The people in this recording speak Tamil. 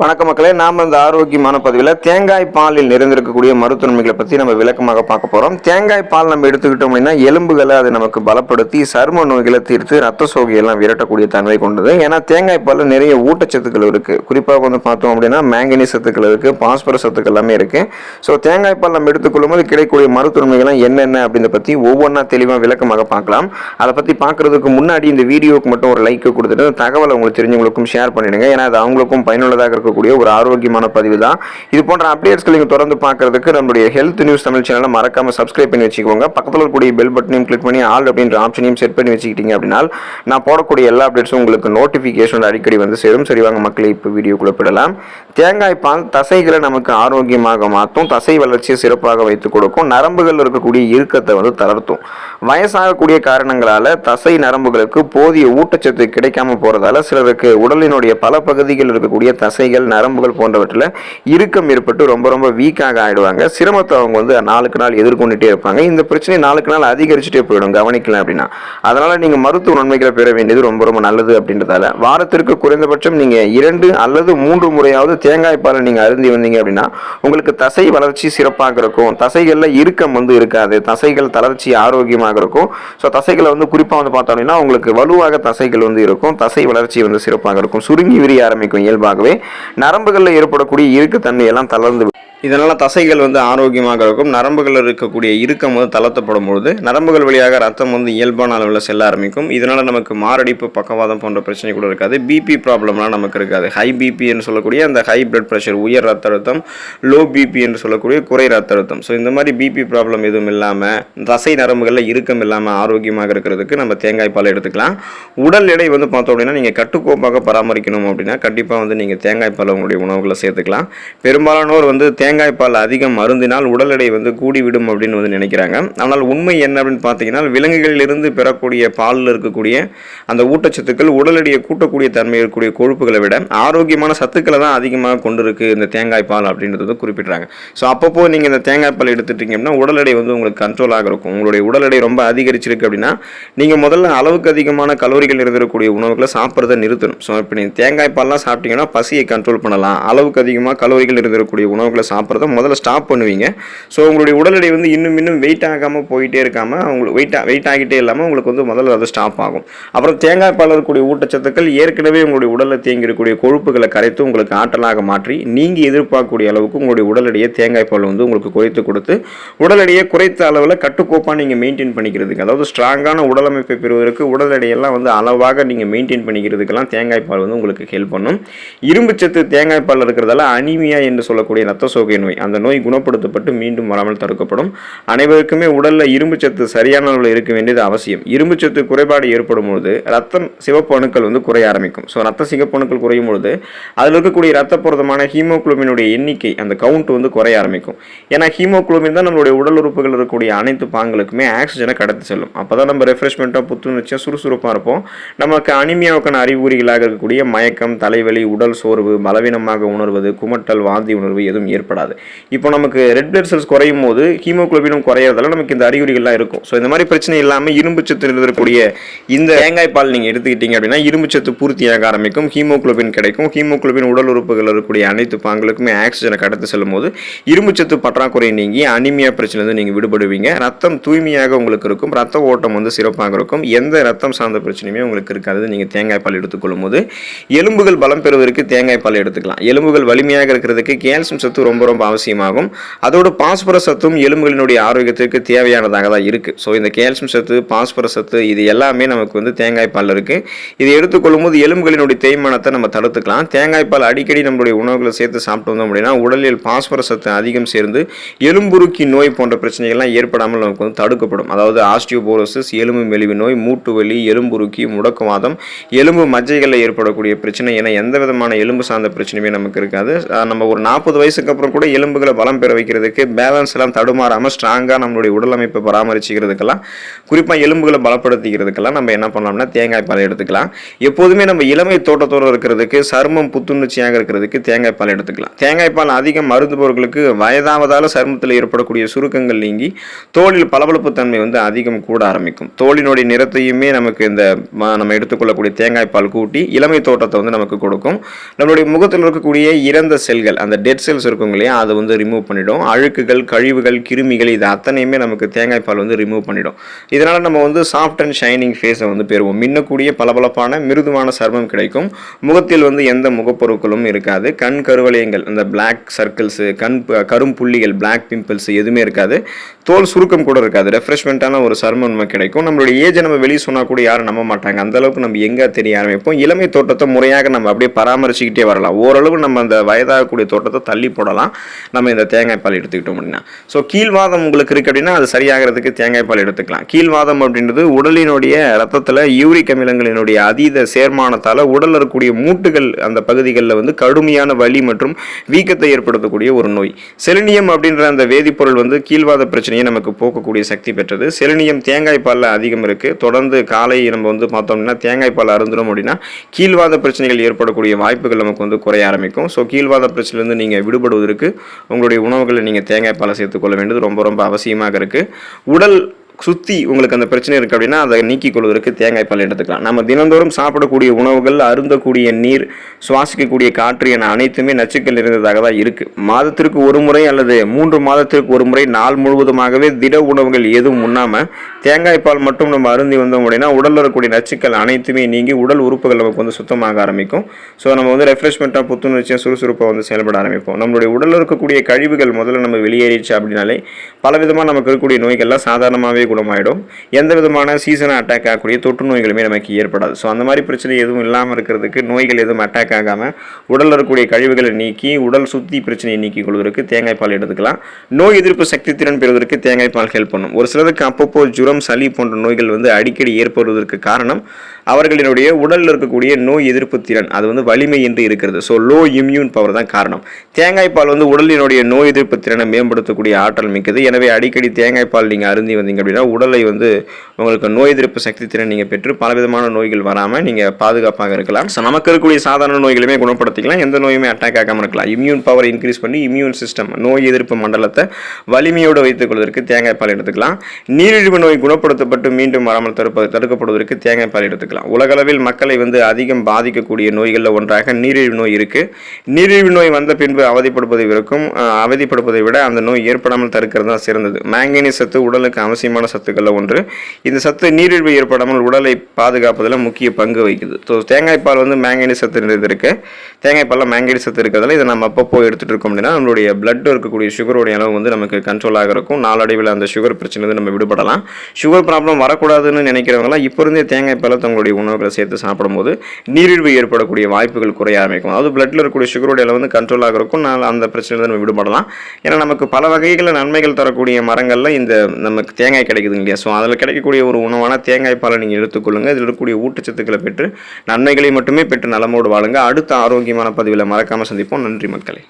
வணக்க மக்களே நாம் இந்த ஆரோக்கியமான பதிவில் தேங்காய் பாலில் நிறைந்திருக்கக்கூடிய மருத்துவமைகளை பற்றி நம்ம விளக்கமாக பார்க்க போகிறோம் தேங்காய் பால் நம்ம எடுத்துக்கிட்டோம் அப்படின்னா எலும்புகளை அது நமக்கு பலப்படுத்தி சரும நோய்களை தீர்த்து ரத்த சோகையெல்லாம் விரட்டக்கூடிய தன்மை கொண்டது. ஏன்னா தேங்காய் பாலில் நிறைய ஊட்டச்சத்துக்கள் இருக்குது குறிப்பாக வந்து பார்த்தோம் அப்படின்னா மேங்கனீஸ் சத்துக்கள் இருக்குது பாஸ்பரஸ் சத்துக்கள் எல்லாமே இருக்குது ஸோ தேங்காய் பால் நம்ம எடுத்துக்கொள்ளும் போது கிடைக்கக்கூடிய மருத்துவமைகள்லாம் என்னென்ன அப்படின்றத பற்றி ஒவ்வொன்றா தெளிவாக விளக்கமாக பார்க்கலாம். அதை பற்றி பார்க்குறதுக்கு முன்னாடி இந்த வீடியோவுக்கு மட்டும் ஒரு லைக் கொடுத்துட்டு தகவலை உங்களுக்கு தெரிஞ்சவங்களுக்கும் ஷேர் பண்ணிடுங்க. ஏன்னா அது அவங்களுக்கும் பயனுள்ளதாக இருக்கும் இருக்கக்கூடிய ஒரு ஆரோக்கியமான பதிவு தான் இது போன்ற அப்டேட்ஸ்களை நீங்கள் தொடர்ந்து பார்க்கறதுக்கு நம்மளுடைய ஹெல்த் நியூஸ் தமிழ் சேனலை மறக்காம சப்ஸ்கிரைப் பண்ணி வச்சுக்கோங்க. பக்கத்தில் இருக்கக்கூடிய பெல் பட்டனையும் கிளிக் பண்ணி ஆல் அப்படின்ற ஆப்ஷனையும் செட் பண்ணி வச்சுக்கிட்டீங்க அப்படின்னா நான் போடக்கூடிய எல்லா அப்டேட்ஸும் உங்களுக்கு நோட்டிஃபிகேஷன் அடிக்கடி வந்து சேரும். சரி வாங்க மக்களை இப்போ வீடியோக்குள்ளே போடலாம் தேங்காய் பால் தசைகளை நமக்கு ஆரோக்கியமாக மாற்றும் தசை வளர்ச்சியை சிறப்பாக வைத்துக் கொடுக்கும் நரம்புகள் இருக்கக்கூடிய இறுக்கத்தை வந்து தளர்த்தும். வயசாகக்கூடிய காரணங்களால் தசை நரம்புகளுக்கு போதிய ஊட்டச்சத்து கிடைக்காம போகிறதால சிலருக்கு உடலினுடைய பல பகுதிகளில் இருக்கக்கூடிய தசைகள் நரம்புகள் போன்றவற்றில் இறுக்கம் ஏற்பட்டு ரொம்ப ரொம்ப வீக்காக ஆயிடுவாங்க. சிரமத்தை அவங்க வந்து நாளுக்கு நாள் எதிர்கொண்டுட்டே இருப்பாங்க. இந்த பிரச்சனை நாளுக்கு நாள் அதிகரிச்சுட்டே போயிடும். கவனிக்கலாம் அப்படின்னா. அதனால் நீங்கள் மருத்துவ நன்மைகளை பெற வேண்டியது ரொம்ப ரொம்ப நல்லது அப்படின்றதால. வாரத்திற்கு குறைந்தபட்சம் நீங்க இரண்டு அல்லது மூன்று முறையாவது தேங்காய் பாலை நீங்க அருந்தி வந்தீங்க அப்படின்னா உங்களுக்கு தசை வளர்ச்சி சிறப்பாக இருக்கும். தசைகளில் இறுக்கம் வந்து இருக்காது. தசைகள் தளர்ச்சி ஆரோக்கியமாக இருக்கும். ஸோ தசைகளை வந்து குறிப்பாக வந்து பார்த்தோம் அப்படின்னா உங்களுக்கு வலுவாக தசைகள் வந்து இருக்கும். தசை வளர்ச்சி வந்து சிறப்பாக இருக்கும். சுருங்கி விரிய ஆரம்பிக்கும் இயல்பாகவே. நரம்புகளில் ஏற்படக்கூடிய இருக்கு எல்லாம் தளர்ந்து இதனால் தசைகள் வந்து ஆரோக்கியமாக இருக்கும். நரம்புகளில் இருக்கக்கூடிய இறுக்கம் வந்து தளர்த்தப்படும் பொழுது நரம்புகள் வழியாக ரத்தம் வந்து இயல்பான அளவில் செல்ல ஆரம்பிக்கும். இதனால் நமக்கு மாரடைப்பு பக்கவாதம் போன்ற பிரச்சனை கூட இருக்காது. பிபி ப்ராப்ளம்லாம் நமக்கு இருக்காது. ஹை பிபி என்று சொல்லக்கூடிய அந்த ஹை பிளட் ப்ரெஷர் உயர் ரத்த அழுத்தம் லோ பிபி என்று சொல்லக்கூடிய குறை ரத்த அழுத்தம். ஸோ இந்த மாதிரி பிபி ப்ராப்ளம் எதுவும் இல்லாமல் தசை நரம்புகளில் இறுக்கம் இல்லாமல் ஆரோக்கியமாக இருக்கிறதுக்கு நம்ம தேங்காய் பால் எடுத்துக்கலாம். உடல் எடை வந்து பார்த்தோம் அப்படின்னா நீங்கள் கட்டுக்கோப்பாக பராமரிக்கணும் அப்படின்னா கண்டிப்பாக வந்து நீங்கள் தேங்காய் பால் உங்களுடைய உணவுகளை சேர்த்துக்கலாம். பெரும்பாலானோர் வந்து தேங்காய் தேங்காய் பால் அதிகம் அருந்தினால் உடல் எடை வந்து கூடிவிடும் அப்படின்னு வந்து நினைக்கிறாங்க. ஆனால் உண்மை என்ன அப்படின்னு பார்த்தீங்கன்னா விலங்குகளிலிருந்து பெறக்கூடிய பாலில் இருக்கக்கூடிய அந்த ஊட்டச்சத்துக்கள் உடல் எடையை கூட்டக்கூடிய தன்மை இருக்கக்கூடிய கொழுப்புகளை விட ஆரோக்கியமான சத்துக்களை தான் அதிகமாக கொண்டு இருக்குது இந்த தேங்காய் பால் அப்படின்றது வந்து குறிப்பிட்றாங்க. ஸோ அப்பப்போ நீங்கள் இந்த தேங்காய் பால் எடுத்துட்டீங்க அப்படின்னா உடல் எடை வந்து உங்களுக்கு கண்ட்ரோலாக இருக்கும். உங்களுடைய உடல் எடை ரொம்ப அதிகரிச்சிருக்கு அப்படின்னா நீங்கள் முதல்ல அளவுக்கு அதிகமான கலோரிகள் இருந்திருக்கக்கூடிய உணவுகளை சாப்பிட்றத நிறுத்தணும். ஸோ இப்போ நீங்கள் தேங்காய் பால்லாம் சாப்பிட்டீங்கன்னா பசியை கண்ட்ரோல் பண்ணலாம். அளவுக்கு அதிகமாக கலோரிகள் இருந்திருக்கக்கூடிய உணவுகளை சாப்பிட்றத முதல்ல ஸ்டாப் பண்ணுவீங்க. ஸோ உங்களுடைய உடல் எடை வந்து இன்னும் இன்னும் வெயிட் ஆகாமல் போயிட்டே இருக்காமல் உங்களுக்கு வெயிட் வெயிட் ஆகிட்டே இல்லாமல் உங்களுக்கு வந்து முதல்ல அது ஸ்டாப் ஆகும். அப்புறம் தேங்காய் பால் இருக்கக்கூடிய ஊட்டச்சத்துக்கள் ஏற்கனவே உங்களுடைய உடலில் தேங்கி இருக்கக்கூடிய கொழுப்புகளை கரைத்து உங்களுக்கு ஆற்றலாக மாற்றி நீங்கள் எதிர்பார்க்கக்கூடிய அளவுக்கு உங்களுடைய உடல் எடையை தேங்காய் பால் வந்து உங்களுக்கு குறைத்து கொடுத்து உடல் எடையை குறைத்த அளவில் கட்டுக்கோப்பாக நீங்கள் மெயின்டைன் பண்ணிக்கிறதுக்கு அதாவது ஸ்ட்ராங்கான உடலமைப்பை பெறுவதற்கு உடல் எடையெல்லாம் வந்து அளவாக நீங்கள் மெயின்டைன் பண்ணிக்கிறதுக்கெல்லாம் தேங்காய் பால் வந்து உங்களுக்கு ஹெல்ப் பண்ணும். இரும்புச்சத்து தேங்காய் பால் இருக்கிறதால அனிமியா என்று சொல்லக்கூடிய ரத்த சோகை நோய். அந்த நோய் குணப்படுத்தப்பட்டு மீண்டும் வராமல் தடுக்கப்படும். அனைவருக்குமே உடலில் இரும்பு சத்து சரியான அளவில் இருக்க வேண்டியது அவசியம். இரும்பு சத்து குறைபாடு ஏற்படும் பொழுது ரத்தம் சிவப்பு அணுக்கள் வந்து குறைய ஆரம்பிக்கும். ஸோ ரத்த சிவப்பு அணுக்கள் குறையும் பொழுது அதில் இருக்கக்கூடிய ரத்த புரதமான எண்ணிக்கை அந்த கவுண்ட் வந்து குறைய ஆரம்பிக்கும். ஏன்னா ஹீமோகுளோபின் தான் நம்மளுடைய உடல் உறுப்புகள் இருக்கக்கூடிய அனைத்து பாங்களுக்குமே ஆக்சிஜனை கடத்தி செல்லும். அப்போ தான் நம்ம ரெஃப்ரெஷ்மெண்ட்டாக புத்துணர்ச்சியாக சுறுசுறுப்பாக இருப்போம். நமக்கு அனிமியாவுக்கான அறிகுறிகளாக இருக்கக்கூடிய மயக்கம் தலைவலி உடல் சோர்வு பலவீனமாக உணர்வது குமட்டல் வாந்தி உணர்வு எதுவும் ஏற்படாது. இப்போ நமக்கு ரெட் பிளட் செல்ஸ் குறையும் போது ஹீமோக்ளோபினும் குறையிறதால நமக்கு இந்த அறிகுறிகள்லாம் இருக்கும். ஸோ இந்த மாதிரி பிரச்சனை இல்லாமல் இரும்பு சத்து இருக்கக்கூடிய இந்த தேங்காய் பால் நீங்கள் எடுத்துக்கிட்டீங்க அப்படின்னா இரும்பு சத்து பூர்த்தியாக ஆரம்பிக்கும் ஹீமோகுளோபின் கிடைக்கும். ஹீமோகுளோபின் உடல் உறுப்புகள் இருக்கக்கூடிய அனைத்து பாங்களுக்குமே ஆக்சிஜனை கடத்து செல்லும் போது இரும்பு சத்து பற்றாக்குறை நீங்கி அனிமியா பிரச்சனை நீங்கள் விடுபடுவீங்க. ரத்தம் தூய்மையாக உங்களுக்கு இருக்கும். ரத்த ஓட்டம் வந்து சிறப்பாக இருக்கும். எந்த ரத்தம் சார்ந்த பிரச்சனையுமே உங்களுக்கு இருக்காது. நீங்கள் தேங்காய் பால் எடுத்துக்கொள்ளும் போது எலும்புகள் பலம் பெறுவதற்கு தேங்காய் பால் எடுத்துக்கலாம். எலும்புகள் வலிமையாக இருக்கிறதுக்கு கேல்சியம் சத்து ரொம்ப ரொம்ப அவசியமாகும். அதோட பாஸ்பரஸ் சத்தும் எலும்புகளினுடைய ஆரோக்கியத்திற்கு தேவையானதாக தான் இருக்குது ஸோ இந்த கால்சியம் சத்து பாஸ்பரஸ் சத்து இது எல்லாமே நமக்கு வந்து தேங்காய் பால் இருக்குது இதை எடுத்துக்கொள்ளும் போது எலும்புகளினுடைய தேய்மானத்தை நம்ம தடுத்துக்கலாம். தேங்காய் பால் அடிக்கடி நம்மளுடைய உணவுகளை சேர்த்து சாப்பிட்டு வந்தோம் அப்படின்னா உடலில் பாஸ்பரஸ் சத்து அதிகம் சேர்ந்து எலும்புருக்கி நோய் போன்ற பிரச்சனைகள்லாம் ஏற்படாமல் நமக்கு வந்து தடுக்கப்படும். அதாவது ஆஸ்டியோபோரோசிஸ் எலும்பு மெலிவு நோய் மூட்டு வலி எலும்புருக்கி முடக்குவாதம் எலும்பு மஜ்ஜைகளில் ஏற்படக்கூடிய பிரச்சனை என எந்த விதமான எலும்பு சார்ந்த பிரச்சனையுமே நமக்கு இருக்காது. நம்ம ஒரு நாற்பது வயசுக்கு அப்புறம் கூட எலும்புகளை பலம் பெற வைக்கிறதுக்கு பேலன்ஸ் எல்லாம் தடுமாறாமல் ஸ்ட்ராங்காக நம்மளுடைய உடல் அமைப்பை பராமரிச்சுக்கிறதுக்கெல்லாம் குறிப்பாக எலும்புகளை பலப்படுத்திக்கிறதுக்கெல்லாம் நம்ம என்ன பண்ணலாம்னா தேங்காய் பால் எடுத்துக்கலாம். எப்போதுமே நம்ம இளமை தோட்டத்தோடு இருக்கிறதுக்கு சருமம் புத்துணர்ச்சியாக இருக்கிறதுக்கு தேங்காய் பால் எடுத்துக்கலாம். தேங்காய் பால் அதிகம் மருந்துபவர்களுக்கு வயதாவதால் சருமத்தில் ஏற்படக்கூடிய சுருக்கங்கள் நீங்கி தோலில் பளபளப்பு தன்மை வந்து அதிகம் கூட ஆரம்பிக்கும். தோலினுடைய நிறத்தையுமே நமக்கு இந்த நம்ம எடுத்துக்கொள்ளக்கூடிய தேங்காய் பால் கூட்டி இளமை தோட்டத்தை வந்து நமக்கு கொடுக்கும். நம்மளுடைய முகத்தில் இருக்கக்கூடிய இறந்த செல்கள் அந்த டெட் செல்ஸ் இருக்கும் இல்லையா? அதை வந்து ரிமூவ் பண்ணிவிடும் அழுக்குகள் கழிவுகள் கிருமிகள் இது அத்தனையுமே நமக்கு தேங்காய் பால் வந்து ரிமூவ் பண்ணிவிடும் இதனால் நம்ம வந்து சாஃப்ட் அண்ட் ஷைனிங் ஃபேஸை வந்து பெறுவோம். மின்னக்கூடிய பளபளப்பான மிருதுவான சர்மம் கிடைக்கும். முகத்தில் வந்து எந்த முகப்பொருட்களும் இருக்காது. கண் கருவளையங்கள் அந்த பிளாக் சர்க்கிள்ஸு கண் கரும் புள்ளிகள் பிளாக் பிம்பிள்ஸ் எதுவுமே இருக்காது. தோல் சுருக்கம் கூட இருக்காது. ரெஃப்ரெஷ்மெண்ட்டான ஒரு சருமம் நமக்கு கிடைக்கும். நம்மளுடைய ஏஜை நம்ம வெளியே சொன்னால் கூட யாரும் நம்ப மாட்டாங்க. அந்தளவுக்கு நம்ம எங்கே தெரிய ஆரம்பிப்போம். இளமை தோட்டத்தை முறையாக நம்ம அப்படியே பராமரிச்சுக்கிட்டே வரலாம். ஓரளவு நம்ம அந்த வயதாகக்கூடிய தோட்டத்தை தள்ளி போடலாம். நம்ம இந்த தேங்காய் பால் எடுத்துக்கிட்டோம் அப்படின்னா. ஸோ கீழ்வாதம் உங்களுக்கு இருக்குது அப்படின்னா அது சரியாகிறதுக்கு தேங்காய் பால் எடுத்துக்கலாம். கீழ்வாதம் அப்படின்றது உடலினுடைய ரத்தத்தில் யூரிக் அமிலங்களினுடைய அதீத சேர்மானத்தால் உடலில் இருக்கக்கூடிய மூட்டுகள் அந்த பகுதிகளில் வந்து கடுமையான வலி மற்றும் வீக்கத்தை ஏற்படுத்தக்கூடிய ஒரு நோய். செலினியம் அப்படின்ற அந்த வேதிப்பொருள் வந்து கீழ்வாத பிரச்சனையை நமக்கு போக்கக்கூடிய சக்தி பெற்றது. செலினியம் தேங்காய் பாலில் அதிகம் இருக்குது தொடர்ந்து காலை நம்ம வந்து பார்த்தோம்னா தேங்காய் பால் அருந்துறோம் அப்படின்னா கீழ்வாத பிரச்சனைகள் ஏற்படக்கூடிய வாய்ப்புகள் நமக்கு வந்து குறைய ஆரம்பிக்கும். ஸோ கீழ்வாத பிரச்சனையிலேருந்து நீங்கள் விடுபடுவதற்கு உங்களுடைய உணவுகளை நீங்கள் தேங்காய் பாலை சேர்த்துக்கொள்ள வேண்டியது ரொம்ப ரொம்ப அவசியமாக இருக்குது உடல் சுற்றி உங்களுக்கு அந்த பிரச்சனை இருக்குது அப்படின்னா அதை நீக்கிக் கொள்வதற்கு தேங்காய் பால் எடுத்துக்கலாம். நம்ம தினந்தோறும் சாப்பிடக்கூடிய உணவுகள் அருந்தக்கூடிய நீர் சுவாசிக்கக்கூடிய காற்று என அனைத்துமே நச்சுக்கள் இருந்ததாக தான் இருக்குது மாதத்திற்கு ஒரு முறை அல்லது மூன்று மாதத்திற்கு ஒரு முறை நாள் முழுவதுமாகவே திட உணவுகள் எதுவும் உண்ணாமல் தேங்காய் பால் மட்டும் நம்ம அருந்தி வந்தோம் அப்படின்னா உடலில் இருக்கக்கூடிய நச்சுக்கள் அனைத்துமே நீங்கி உடல் உறுப்புகள் நமக்கு வந்து சுத்தமாக ஆரம்பிக்கும். ஸோ நம்ம வந்து ரெஃப்ரெஷ்மெண்ட்டாக புத்துணர்ச்சியாக சுறுசுறுப்பாக வந்து செயல்பட ஆரம்பிப்போம். நம்மளுடைய உடலில் இருக்கக்கூடிய கழிவுகள் முதல்ல நம்ம வெளியேறிச்சு அப்படின்னாலே பலவிதமாக நமக்கு இருக்கக்கூடிய நோய்கள்லாம் சாதாரணமாகவே குணமாயிடும். எந்த விதமான சீசனாக அட்டாக் ஆகக்கூடிய தொற்று நோய்களுமே நமக்கு ஏற்படாது. ஸோ அந்த மாதிரி பிரச்சனை எதுவும் இல்லாமல் இருக்கிறதுக்கு நோய்கள் எதுவும் அட்டாக் ஆகாமல் உடலில் இருக்கக்கூடிய கழிவுகளை நீக்கி உடல் சுத்தி பிரச்சனையை நீக்கிக் கொள்வதற்கு தேங்காய் பால் எடுத்துக்கலாம். நோய் எதிர்ப்பு சக்தி திறன் பெறுவதற்கு தேங்காய் பால் ஹெல்ப் பண்ணும். ஒரு சிலருக்கு அப்பப்போ ஜுரம் சளி போன்ற நோய்கள் வந்து அடிக்கடி ஏற்படுவதற்கு காரணம் அவர்களினுடைய உடலில் இருக்கக்கூடிய நோய் எதிர்ப்பு திறன் அது வந்து வலிமை என்று இருக்கிறது. ஸோ லோ இம்யூன் பவர் தான் காரணம். தேங்காய் பால் வந்து உடலினுடைய நோய் எதிர்ப்பு திறனை மேம்படுத்தக்கூடிய ஆற்றல் மிக்கது. எனவே அடிக்கடி தேங்காய் பால் நீங்கள் அருந்தி வந்தீங்க அப்படின்னா உடலை வந்து உங்களுக்கு நோய் எதிர்ப்பு சக்தி திறன் நீங்கள் பெற்று பலவிதமான நோய்கள் வராமல் நீங்கள் பாதுகாப்பாக இருக்கலாம். ஸோ நமக்கு இருக்கக்கூடிய சாதாரண நோய்களுமே குணப்படுத்திக்கலாம். எந்த நோயுமே அட்டாக் ஆகாமல் இருக்கலாம். இம்யூன் பவர் இன்க்ரீஸ் பண்ணி இம்யூன் சிஸ்டம் நோய் எதிர்ப்பு மண்டலத்தை வலிமையோடு வைத்துக் கொள்வதற்கு தேங்காய் பால் எடுத்துக்கலாம். நீரிழிவு நோய் குணப்படுத்தப்பட்டு மீண்டும் வராமல் தடுப்ப தடுக்கப்படுவதற்கு தேங்காய் பால் எடுத்துக்கலாம். உலகளவில் மக்களை வந்து அதிகம் பாதிக்கக்கூடிய நோய்களில் ஒன்றாக நீரிழிவு நோய் இருக்குது நீரிழிவு நோய் வந்த பின்பு அவதிப்படுவதை விற்கும் அவதிப்படுவதை விட அந்த நோய் ஏற்படாமல் தடுக்கிறது தான் சிறந்தது. மேங்கனி சத்து உடலுக்கு அவசியமான சத்துக்களில் ஒன்று. இந்த சத்து நீரிழிவு ஏற்படாமல் உடலை பாதுகாப்பதில் முக்கிய பங்கு வகிக்குது. ஸோ தேங்காய்ப்பால் வந்து மேங்கனி சத்து நிறைந்திருக்கு தேங்காய்ப்பாலில் மேங்கனி சத்து இருக்கிறதால இதை நம்ம அப்பப்போ எடுத்துகிட்டு இருக்கோம் அப்படின்னா நம்மளுடைய பிளட் இருக்கக்கூடிய சுகருடைய அளவு வந்து நமக்கு கண்ட்ரோலாக இருக்கும். நாளடைவில் அந்த சுகர் பிரச்சனை நம்ம விடுபடலாம். சுகர் ப்ராப்ளம் வரக்கூடாதுன்னு நினைக்கிறவங்களாம் இப்போ இருந்தே தேங்காய்ப்பால் தங்களுடைய தங்களுடைய உணவுகளை சேர்த்து சாப்பிடும்போது நீரிழிவு ஏற்படக்கூடிய வாய்ப்புகள் குறைய ஆரம்பிக்கும். அதாவது பிளட்டில் இருக்கக்கூடிய சுகருடைய அளவு வந்து கண்ட்ரோலாக இருக்கும். நான் அந்த பிரச்சனையில் நம்ம விடுபடலாம். ஏன்னா நமக்கு பல வகைகளில் நன்மைகள் தரக்கூடிய மரங்களில் இந்த நமக்கு தேங்காய் கிடைக்குது இல்லையா? ஸோ அதில் கிடைக்கக்கூடிய ஒரு உணவான தேங்காய் பாலை நீங்கள் எடுத்துக்கொள்ளுங்கள் இதில் இருக்கக்கூடிய ஊட்டச்சத்துக்களை பெற்று நன்மைகளை மட்டுமே பெற்று நலமோடு வாழுங்க. அடுத்த ஆரோக்கியமான பதிவில் மறக்காமல் சந்திப்போம். நன்றி மக்களே.